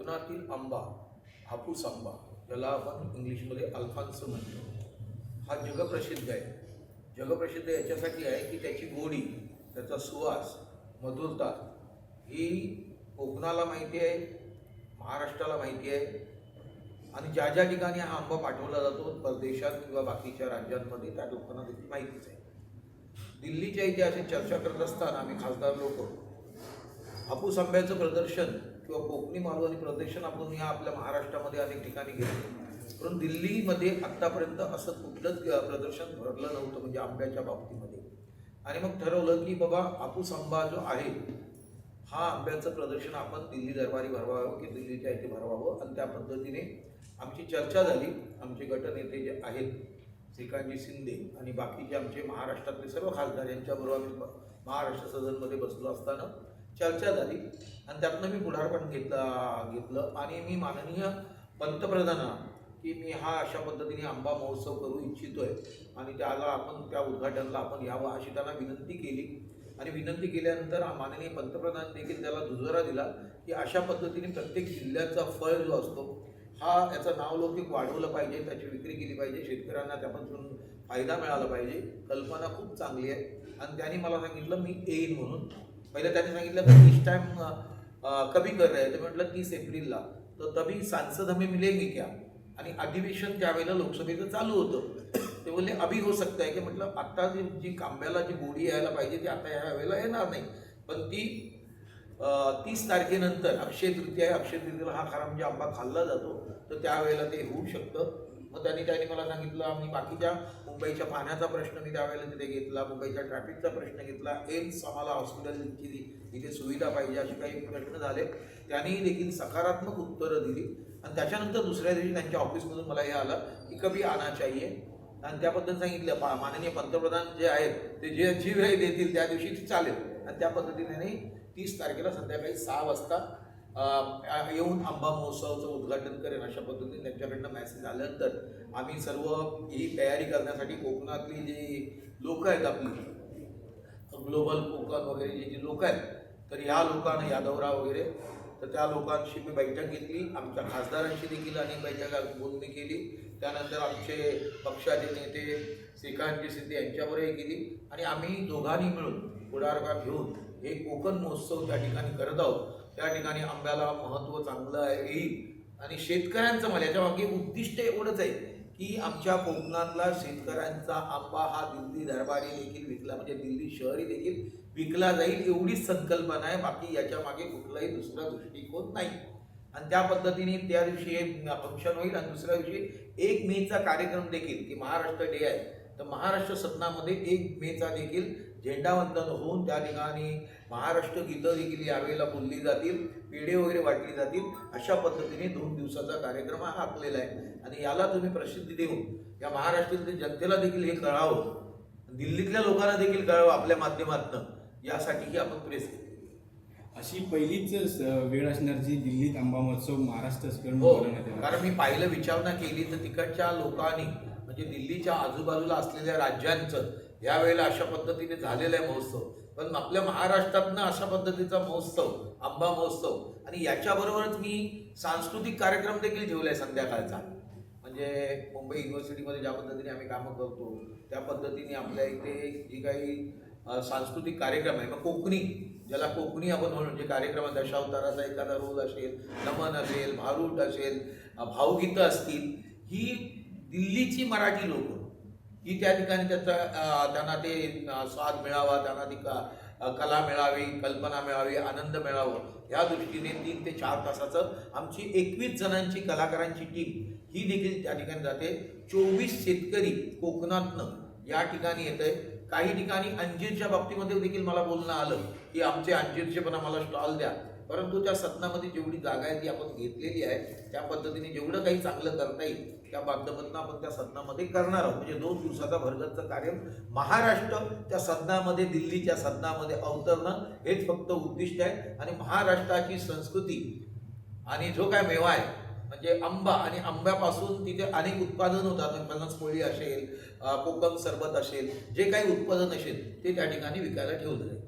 कोकणातील आंबा हापूस आंबा ज्याला आपण इंग्लिशमध्ये अल्फान्स म्हणतो. हा जगप्रसिद्ध आहे. जगप्रसिद्ध याच्यासाठी आहे की त्याची गोडी त्याचा सुवास मधुरता ही कोकणाला माहिती आहे महाराष्ट्राला माहिती आहे. आणि ज्या ज्या ठिकाणी हा आंबा पाठवला जातो परदेशात किंवा बाकीच्या राज्यांमध्ये त्या लोकांना देखील माहितीच आहे. दिल्लीच्या इथे अशी चर्चा करत असताना आम्ही खासदार लोक हापूस आंब्याचं प्रदर्शन किंवा कोकणी मालवणी प्रदर्शन आपण या आपल्या महाराष्ट्रामध्ये अनेक ठिकाणी घेतो परंतु दिल्लीमध्ये आत्तापर्यंत असं कुठलंच प्रदर्शन भरलं नव्हतं म्हणजे आंब्याच्या बाबतीमध्ये. आणि मग ठरवलं की बाबा आपूस आंबा जो आहे हा आंब्याचं प्रदर्शन आपण दिल्ली दरबारी भरवावं की दिल्लीच्या इथे भरवावं. आणि त्या पद्धतीने आमची चर्चा झाली. आमचे गटनेते जे आहेत श्रीकांतजी शिंदे आणि बाकीचे आमचे महाराष्ट्रातले सर्व खासदार यांच्याबरोबर आम्ही महाराष्ट्र सदनमध्ये बसलो असताना. चर्चा झाली आणि त्यातनं मी पुढारपण घेतला घेतलं. आणि मी माननीय पंतप्रधाना की मी हा अशा पद्धतीने आंबा महोत्सव करू इच्छितोय. आणि त्याला आपण त्या उद्घाटनाला आपण यावं अशी त्यांना विनंती केली. आणि विनंती केल्यानंतर माननीय पंतप्रधान देखील त्याला दुजोरा दिला की अशा पद्धतीने प्रत्येक जिल्ह्याचा फळ जो असतो हा याचं नावलौकिक वाढवलं पाहिजे त्याची विक्री केली पाहिजे शेतकऱ्यांना त्यापासून फायदा मिळाला पाहिजे. कल्पना खूप चांगली आहे. आणि त्यांनी मला सांगितलं मी येईन म्हणून. पहिलं त्यांनी सांगितलं की तीस टाइम कभी कर रहे ते म्हटलं तीस एप्रिलला. तर तभी सांसद हमें मिलेंगे क्या? आणि अधिवेशन त्यावेळेला लोकसभेचं चालू होतं. ते बोलले अभी हो सकता है की म्हटलं आत्ता जी जी कांब्याला जी गोडी यायला पाहिजे ती आता या वेळेला येणार नाही. पण ती तीस तारखेनंतर अक्षय तृतीया अक्षय तृतीयेला हा खरा म्हणजे आंबा खाल्ला जातो. तर त्यावेळेला ते होऊ शकतं. मग त्यांनी त्यांनी मला सांगितलं आम्ही बाकीच्या मुंबईच्या पाण्याचा प्रश्न मी त्यावेळेला तिथे घेतला मुंबईच्या ट्रॅफिकचा प्रश्न घेतला. एम्स आम्हाला हॉस्पिटलची इथे सुविधा पाहिजे असे काही प्रश्न झाले. त्यांनी देखील सकारात्मक उत्तरं दिली. आणि त्याच्यानंतर दुसऱ्या दिवशी त्यांच्या ऑफिसमधून मला हे आलं की कभी आना चाहिए आणि त्याबद्दल सांगितलं पा माननीय पंतप्रधान जे आहेत ते जे जी वेळ देतील त्या दिवशी ती चालेल. आणि त्या पद्धतीने तीस तारखेला संध्याकाळी सहा वाजता येऊन आंबा महोत्सवाचं उद्घाटन करेन अशा पद्धतीने. त्यांच्याकडनं मेसेज आल्यानंतर आम्ही सर्व ही तयारी करण्यासाठी कोकणातली जी लोक आहेत आपली ग्लोबल कोकण वगैरे जे जी लोक आहेत तर या लोकांना यादवरा वगैरे तर त्या लोकांशी मी बैठक घेतली. आमच्या खासदारांशी देखील अनेक बैठका बोलणी केली. त्यानंतर आमचे पक्षाचे नेते श्रीकांतजी सिद्धे यांच्यावरही केली आणि आम्ही दोघांनी मिळून पुढारकार घेऊन हे कोकण महोत्सव त्या ठिकाणी करत आहोत. त्या ठिकाणी आंब्याला महत्त्व चांगलं येईल आणि शेतकऱ्यांचं मला याच्या मागे उद्दिष्ट एवढंच आहे की आमच्या कोकणातला शेतकऱ्यांचा आंबा हा दिल्ली दरबारी देखील विकला म्हणजे दिल्ली शहरी देखील विकला जाईल एवढीच संकल्पना आहे. बाकी याच्या मागे कुठलाही दुसरा दृष्टिकोन नाही. आणि त्या पद्धतीने त्या दिवशी एक फंक्शन होईल आणि दुसऱ्या दिवशी एक मेचा कार्यक्रम देखील की महाराष्ट्र डे आहे. तर महाराष्ट्र सदनामध्ये एक मेचा देखील झेंडावंदन होऊन त्या ठिकाणी महाराष्ट्र गीतं देखील यावेळेला बोलली जातील पेढे वगैरे वाटली जातील अशा पद्धतीने दोन दिवसाचा कार्यक्रम हा आखलेला आहे आणि याला तुम्ही प्रसिद्धी देऊन या महाराष्ट्रातील जनतेला देखील हे कळावं दिल्लीतल्या लोकांना देखील कळावं आपल्या माध्यमातून यासाठीही आपण प्रेस केली अशी पहिलीच वेळ असणार जी दिल्लीत आंबा महोत्सव महाराष्ट्र हो. कारण मी पाहिलं विचारणा केली तर तिकडच्या लोकांनी म्हणजे दिल्लीच्या आजूबाजूला असलेल्या राज्यांचं यावेळेला अशा पद्धतीने झालेला आहे महोत्सव. पण आपल्या महाराष्ट्रातनं अशा पद्धतीचा महोत्सव आंबा महोत्सव आणि याच्याबरोबरच मी सांस्कृतिक कार्यक्रम देखील ठेवला आहे संध्याकाळचा. म्हणजे मुंबई युनिव्हर्सिटीमध्ये ज्या पद्धतीने आम्ही कामं करतो त्या पद्धतीने आपल्या इथे जी काही सांस्कृतिक कार्यक्रम आहे मग कोकणी ज्याला कोकणी आपण म्हणून जे म्हणजे कार्यक्रम दशावताराचा एखादा रोल असेल नमन असेल भारूट असेल भावगीतं असतील ही दिल्लीची मराठी लोक. की त्या ठिकाणी त्याचा त्यांना ते स्वाद मिळावा त्यांना ती का कला मिळावी कल्पना मिळावी आनंद मिळावं. या दृष्टीने तीन ते चार तासाचं आमची एकवीस जणांची कलाकारांची टीम ही देखील त्या ठिकाणी जाते. चोवीस शेतकरी कोकणातनं या ठिकाणी येत आहे काही ठिकाणी अंजीरच्या बाबतीमध्ये देखील मला बोलणं आलं की आमचे अंजीरचे पण आम्हाला स्टॉल द्या. परंतु त्या सदनामध्ये जेवढी जागा आहे ती आपण घेतलेली आहे त्या पद्धतीने जेवढं काही चांगलं करता येईल त्या माध्यमातून आपण त्या सदनामध्ये करणार आहोत. म्हणजे दोन दिवसाचा भरगतचं कार्य महाराष्ट्र त्या सदनामध्ये दिल्लीच्या सदनामध्ये अवतरणं हेच फक्त उद्दिष्ट आहे. आणि महाराष्ट्राची संस्कृती आणि जो काय मेवा आहे म्हणजे आंबा आणि आंब्यापासून तिथे अनेक उत्पादन होतात. फणसपोळी असेल कोकम सरबत असेल जे काही उत्पादन असेल ते त्या ठिकाणी विकायला ठेवलं जाईल.